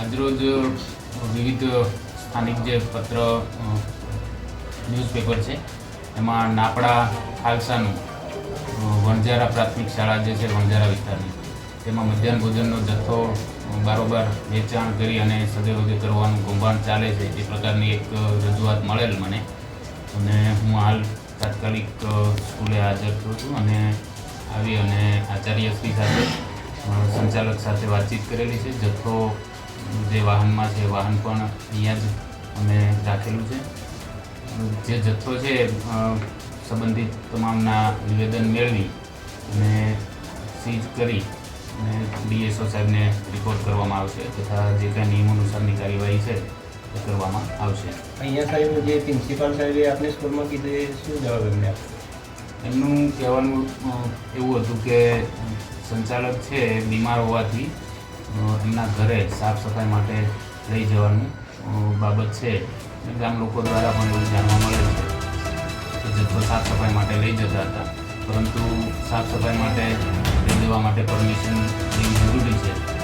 આજરોજ વિવિધ સ્થાનિક જે પત્ર ન્યૂઝપેપર છે, એમાં નાપડા ખાલસાનું વણઝારા પ્રાથમિક શાળા જે છે વણઝારા વિસ્તારની, તેમાં મધ્યાહન ભોજનનો જથ્થો બારોબાર વેચાણ કરી અને સદે વદે કરવાનું કૌભાંડ ચાલે છે, એ પ્રકારની એક રજૂઆત મળેલ મને. અને હું હાલ તાત્કાલિક સ્કૂલે હાજર થયો છું અને આવી અને આચાર્યશ્રી સાથે સંચાલક સાથે વાતચીત કરેલી છે. જથ્થો જે વાહનમાં છે વાહન પણ અહીંયા જ અમે રાખેલું છે. જે જથ્થો છે સંબંધિત તમામના નિવેદન મેળવી અને સીઝ કરી અને ડીએસઓ સાહેબને રિપોર્ટ કરવામાં આવશે તથા જે કાંઈ નિયમ અનુસારની કાર્યવાહી છે એ કરવામાં આવશે. અહીંયા સાહેબ જે પ્રિન્સિપાલ સાહેબે આપને સ્કૂલમાં કીધું એ શું જવાબ એમને એમનું કહેવાનું એવું હતું કે સંચાલક છે બીમાર હોવાથી એમના ઘરે સાફ સફાઈ માટે લઈ જવાનું બાબત છે. ગામ લોકો દ્વારા પણ એવું જાણવા મળે છે કે જથ્થો સાફ સફાઈ માટે લઈ જતા હતા. પરંતુ સાફ સફાઈ માટે લઈ જવા માટે પરમિશન લેવી જરૂરી છે.